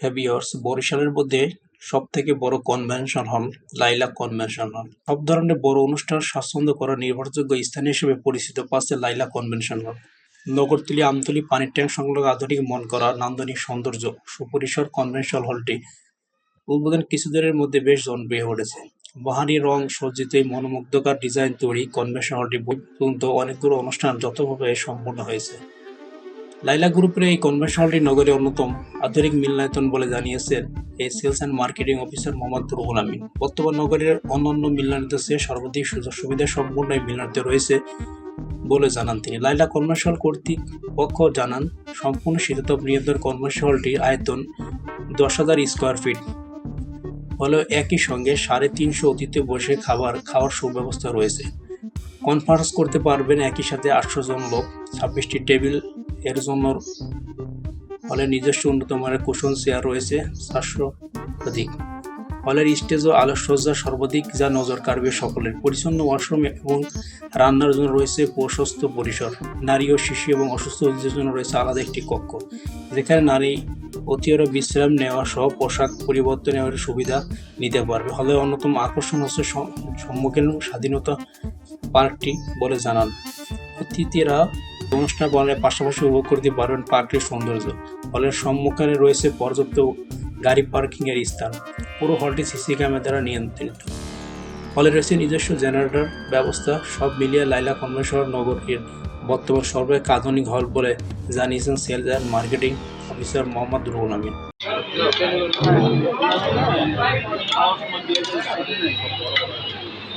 হ্যাভিয়র্স বরিশালের মধ্যে সব থেকে বড় কনভেনশন হল লাইলা কনভেনশন হল সব ধরনের বড় অনুষ্ঠান স্বাচ্ছন্দ্য করা নির্ভরযোগ্য স্থান হিসেবে পরিচিত পাচ্ছে লাইলা কনভেনশন হল নগরতলি, আমতলি, পানির ট্যাঙ্ক সংলগ্ন আধুনিক মন করা নান্দনিক সৌন্দর্য সুপরিসর কনভেনশন হলটি উদ্বোধন কিছুদিনের মধ্যে বেশ জনপ্রিয় উঠেছে। বাহারি রং, সজ্জিত এই মনোমুগ্ধকর ডিজাইন তৈরি কনভেনশন হলটি পর্যন্ত অনেকগুলো অনুষ্ঠান যথাভাবে সম্পূর্ণ হয়েছে। লাইলা গ্রুপের এই কনভেনশন হলটি নগরে অন্যতম আধুনিক মিলনায়তন বলে জানিয়েছেন এই sales and marketing officer Mohammad Ruhul Amin. বর্তমান নগরের অন্যান্য মিলনায়তের চেয়ে সর্বাধিক সুযোগ সুবিধা সম্পূর্ণ এই মিলনায়তে রয়েছে বলে জানান তিনি। লাইলা কনভেনশন হল কর্তৃপক্ষ জানান, সম্পূর্ণ শীততাপ নিয়ন্ত্রণ কনভেনশন আয়তন দশ হাজার স্কোয়ার ফিট। হলেও একই সঙ্গে সাড়ে তিনশো অতিথি বসে খাবার, খাওয়ার সুব্যবস্থা রয়েছে। কনফারেন্স করতে পারবেন একই সাথে আটশো জন লোক। ছাব্বিশটি টেবিল এর জন্য হলে নিজস্ব উন্নত মানের কুশন চেয়ার রয়েছে চারশো অধিক হলের স্টেজ ও আলোকসজ্জা সর্বাধিক যা নজর কাড়বে সকলের। পরিচ্ছন্ন ওয়াশরুম এবং রান্নার জন্য রয়েছে প্রশস্ত পরিসর। নারী ও শিশু এবং অসুস্থ জন্য রয়েছে আলাদা একটি কক্ষ। যেখানে নারী অতিওরা বিশ্রাম নেওয়া সহ পোশাক পরিবর্তন নেওয়ার সুবিধা নিতে পারবে। হলে অন্যতম আকর্ষণ হচ্ছে সম্মুখীন স্বাধীনতা পার্কটি বলে জানান। অতিথিরা অনুষ্ঠান পালনের পাশাপাশি উপভোগ করতে পারবেন পার্কটির সৌন্দর্য। হলের সম্মুখে রয়েছে পর্যাপ্ত গাড়ি পার্কিং এর স্থান। পুরো হলটি সিসি ক্যামেরা দ্বারা নিয়ন্ত্রিত। হলে রয়েছে নিজস্ব জেনারেটর ব্যবস্থা। সব মিলিয়ে লাইলা কনভেনশন নগরীর বর্তমান সর্বাধিক আধুনিক হল বলে জানিয়েছেন sales and marketing officer Mohammad Ruhul Amin.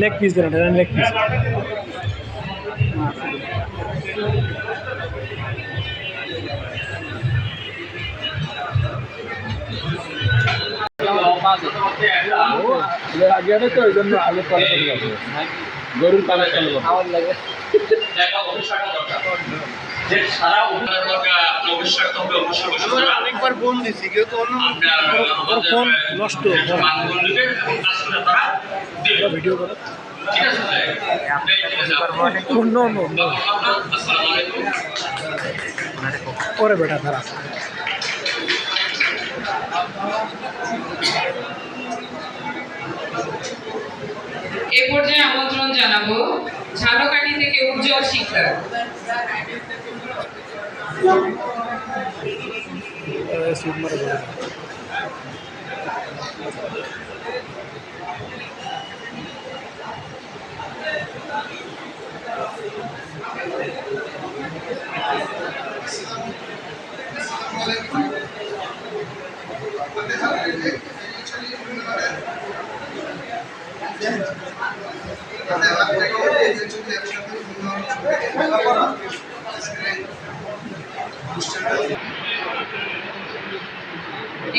Leg piece দেন এটা লেগ পিস আগে তো ওই জন্য আগে পরে গরুর পালা চলবো অনেকবার ফোন দিছি ওর ফোন নষ্ট ভিডিও করো। নো নো নো ওরে বেটা খারাপ এ পর্যায়ে আমন্ত্রণ জানাব ঝালকাঠি থেকে উজ্জ্বল শিকদার। বলে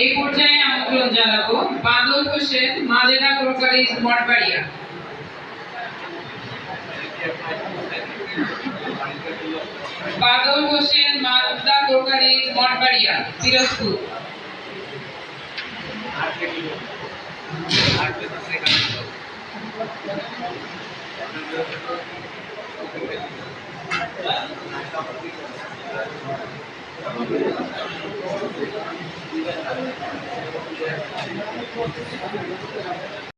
এই পর্যায়ে আমন্ত্রণ জানাব বাদল হোসেন মাজেদা গ্রোকারি মঠবাড়িয়া বাদল হোসেন মাজেদা গ্রোকারি মঠবাড়িয়া পিরোজপুর। 私たちはこのように思い出してくれたので、私たちはこのように思い出してくれたので、私たちはこのように思い出してくれたので、私たちはこのように思い出してくれたので、私たちはこのように思い出してくれたので、私たちは。